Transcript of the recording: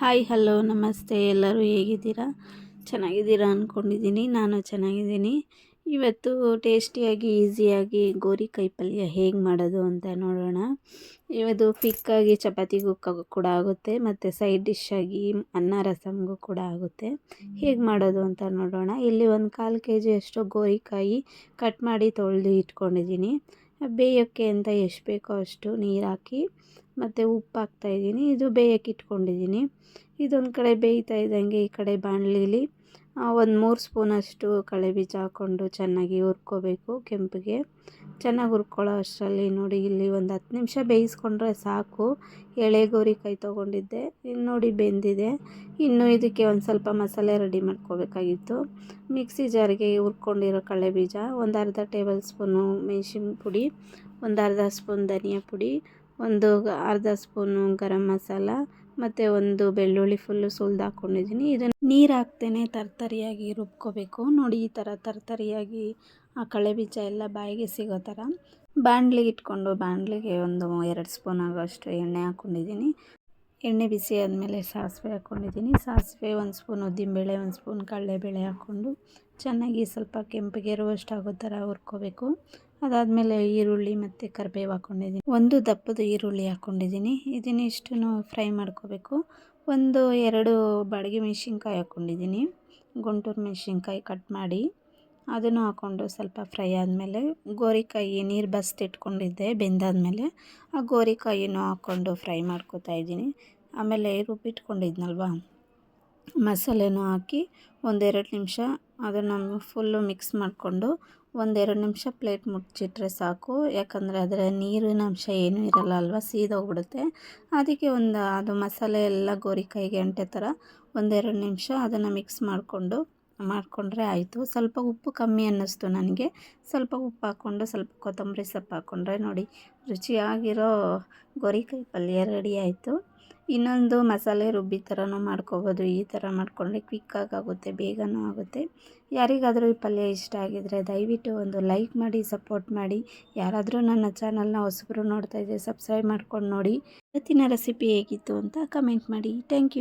Hi, hello, ನಮಸ್ತೆ, ಎಲ್ಲರೂ ಹೇಗಿದ್ದೀರಾ? ಚೆನ್ನಾಗಿದ್ದೀರಾ ಅಂದ್ಕೊಂಡಿದ್ದೀನಿ ನಾನು ಚೆನ್ನಾಗಿದ್ದೀನಿ. ಇವತ್ತು ಟೇಸ್ಟಿಯಾಗಿ, ಈಸಿಯಾಗಿ ಗೋರಿಕಾಯಿ ಪಲ್ಯ ಹೇಗೆ ಮಾಡೋದು ಅಂತ ನೋಡೋಣ. ಇವತ್ತು ಪಿಕ್ಕಾಗಿ ಚಪಾತಿಗೂ ಕೂಡ ಆಗುತ್ತೆ, ಮತ್ತು ಸೈಡ್ ಡಿಶ್ಶಾಗಿ ಅನ್ನ ರಸಮ್ಗೂ ಕೂಡ ಆಗುತ್ತೆ. ಹೇಗೆ ಮಾಡೋದು ಅಂತ ನೋಡೋಣ. ಇಲ್ಲಿ ಒಂದು ಕಾಲು ಕೆ ಜಿಯಷ್ಟು ಗೋರಿಕಾಯಿ ಕಟ್ ಮಾಡಿ ತೊಳೆದು ಇಟ್ಕೊಂಡಿದ್ದೀನಿ. ಬೇಯೋಕ್ಕೆ ಅಂತ ಎಷ್ಟು ಬೇಕೋ ಅಷ್ಟು ನೀರು ಹಾಕಿ ಮತ್ತು ಉಪ್ಪು ಹಾಕ್ತಾಯಿದ್ದೀನಿ ಇದು ಬೇಯಕ್ಕೆ ಇಟ್ಕೊಂಡಿದ್ದೀನಿ. ಇದೊಂದು ಕಡೆ ಬೇಯ್ತಾ ಇದ್ದಂಗೆ ಈ ಕಡೆ ಬಾಣಲಿಲಿ ಒಂದು ಮೂರು ಸ್ಪೂನಷ್ಟು ಕಳೆ ಬೀಜ ಹಾಕ್ಕೊಂಡು ಚೆನ್ನಾಗಿ ಹುರ್ಕೋಬೇಕು ಕೆಂಪಿಗೆ. ಚೆನ್ನಾಗಿ ಹುರ್ಕೊಳ್ಳೋ ಅಷ್ಟರಲ್ಲಿ ನೋಡಿ, ಇಲ್ಲಿ ಒಂದು ಹತ್ತು ನಿಮಿಷ ಬೇಯಿಸ್ಕೊಂಡ್ರೆ ಸಾಕು. ಎಳೆ ಗೋರಿಕಾಯಿ ತೊಗೊಂಡಿದ್ದೆ. ಇನ್ನು ನೋಡಿ ಬೆಂದಿದೆ. ಇನ್ನು ಇದಕ್ಕೆ ಒಂದು ಸ್ವಲ್ಪ ಮಸಾಲೆ ರೆಡಿ ಮಾಡ್ಕೋಬೇಕಾಗಿತ್ತು. ಮಿಕ್ಸಿ ಜಾರಿಗೆ ಹುರ್ಕೊಂಡಿರೋ ಕಳೆ ಬೀಜ, ಒಂದು ಅರ್ಧ ಟೇಬಲ್ ಸ್ಪೂನು ಮೆಣಸಿನ ಪುಡಿ ಒಂದು ಅರ್ಧ ಸ್ಪೂನ್ ಧನಿಯಾ ಪುಡಿ ಒಂದು ಅರ್ಧ ಸ್ಪೂನು ಗರಂ ಮಸಾಲ, ಮತ್ತು ಒಂದು ಬೆಳ್ಳುಳ್ಳಿ ಫುಲ್ಲು ಸುಲ್ದು ಹಾಕ್ಕೊಂಡಿದ್ದೀನಿ ಇದನ್ನು ನೀರು ಹಾಕ್ತೇನೆ, ತರ್ತರಿಯಾಗಿ ರುಬ್ಕೋಬೇಕು. ನೋಡಿ, ಈ ಥರ ತರ್ತರಿಯಾಗಿ ಆ ಕಳೆ ಬೀಜ ಎಲ್ಲ ಬಾಯಿಗೆ ಸಿಗೋ ಥರ ಬಾಣಲಿಗೆ ಇಟ್ಕೊಂಡು, ಬಾಣಲಿಗೆ ಒಂದು ಎರಡು ಸ್ಪೂನ್ ಆಗೋಷ್ಟು ಎಣ್ಣೆ ಹಾಕ್ಕೊಂಡಿದ್ದೀನಿ ಎಣ್ಣೆ ಬಿಸಿ ಆದಮೇಲೆ ಸಾಸಿವೆ ಹಾಕ್ಕೊಂಡಿದ್ದೀನಿ ಸಾಸಿವೆ ಒಂದು ಸ್ಪೂನ್ ಉದ್ದಿನಬೇಳೆ ಒಂದು ಸ್ಪೂನ್, ಕಡಲೆಬೇಳೆ ಹಾಕ್ಕೊಂಡು ಚೆನ್ನಾಗಿ ಸ್ವಲ್ಪ ಕೆಂಪಿಗೆ ರೋಸ್ಟ್ ಆಗೋ ಥರ ಹುರ್ಕೋಬೇಕು. ಅದಾದಮೇಲೆ ಈರುಳ್ಳಿ ಮತ್ತು ಕರಿಬೇವು ಹಾಕ್ಕೊಂಡಿದ್ದೀನಿ ಒಂದು ದಪ್ಪದ ಈರುಳ್ಳಿ ಹಾಕ್ಕೊಂಡಿದ್ದೀನಿ ಇದನ್ನ ಇಷ್ಟನ್ನು ಫ್ರೈ ಮಾಡ್ಕೋಬೇಕು. ಒಂದು ಎರಡು ಬಾಡಿಗೆ ಮೆಣಸಿನ್ಕಾಯಿ ಹಾಕ್ಕೊಂಡಿದ್ದೀನಿ ಗುಂಟೂರು ಮೆಣಸಿನ್ಕಾಯಿ ಕಟ್ ಮಾಡಿ ಅದನ್ನು ಹಾಕ್ಕೊಂಡು ಸ್ವಲ್ಪ ಫ್ರೈ ಆದಮೇಲೆ ಗೋರಿಕಾಯಿ ನೀರು ಬಸ್ತಿಟ್ಕೊಂಡಿದ್ದೆ ಬೆಂದಾದಮೇಲೆ ಆ ಗೋರಿಕಾಯಿನೂ ಹಾಕ್ಕೊಂಡು ಫ್ರೈ ಮಾಡ್ಕೋತಾ ಇದ್ದೀನಿ. ಆಮೇಲೆ ರುಬ್ಬಿಟ್ಕೊಂಡಿದ್ನಲ್ವ ಮಸಾಲೆನೂ ಹಾಕಿ ಒಂದೆರಡು ನಿಮಿಷ ಅದನ್ನು ಫುಲ್ಲು ಮಿಕ್ಸ್ ಮಾಡಿಕೊಂಡು ಒಂದೆರಡು ನಿಮಿಷ ಪ್ಲೇಟ್ ಮುಚ್ಚಿಟ್ರೆ ಸಾಕು. ಯಾಕಂದರೆ ಅದರ ನೀರಿನ ಅಂಶ ಏನೂ ಇರಲ್ಲ ಅಲ್ವಾ? ಸೀದೋಗ್ಬಿಡುತ್ತೆ. ಅದಕ್ಕೆ ಒಂದು ಅದು ಮಸಾಲೆ ಎಲ್ಲ ಗೋರಿಕಾಯಿಗೆ ಅಂಟೆ ಥರ ಒಂದೆರಡು ನಿಮಿಷ ಅದನ್ನು ಮಿಕ್ಸ್ ಮಾಡಿಕೊಂಡು ಮಾಡಿಕೊಂಡ್ರೆ ಆಯಿತು. ಸ್ವಲ್ಪ ಉಪ್ಪು ಕಮ್ಮಿ ಅನ್ನಿಸ್ತು ನನಗೆ. ಸ್ವಲ್ಪ ಉಪ್ಪು ಹಾಕ್ಕೊಂಡು, ಸ್ವಲ್ಪ ಕೊತ್ತಂಬರಿ ಸೊಪ್ಪು ಹಾಕ್ಕೊಂಡ್ರೆ ನೋಡಿ, ರುಚಿಯಾಗಿರೋ ಗೋರಿಕಾಯಿ ಪಲ್ಯ ರೆಡಿ ಆಯಿತು. ಇನ್ನೊಂದು ಮಸಾಲೆ ರುಬ್ಬಿ ಥರನೂ ಮಾಡ್ಕೋಬೋದು. ಈ ಥರ ಮಾಡಿಕೊಂಡ್ರೆ ಕ್ವಿಕ್ಕಾಗಿ ಆಗುತ್ತೆ, ಬೇಗನೂ ಆಗುತ್ತೆ. ಯಾರಿಗಾದರೂ ಈ ಪಲ್ಯ ಇಷ್ಟ ಆಗಿದರೆ ದಯವಿಟ್ಟು ಒಂದು ಲೈಕ್ ಮಾಡಿ, ಸಪೋರ್ಟ್ ಮಾಡಿ. ಯಾರಾದರೂ ನನ್ನ ಚಾನಲ್ನ ಹೊಸಬ್ರು ನೋಡ್ತಾ ಇದ್ದರೆ ಸಬ್ಸ್ಕ್ರೈಬ್ ಮಾಡ್ಕೊಂಡು ನೋಡಿ. ಇವತ್ತಿನ ರೆಸಿಪಿ ಹೇಗಿತ್ತು ಅಂತ ಕಮೆಂಟ್ ಮಾಡಿ. Thank you.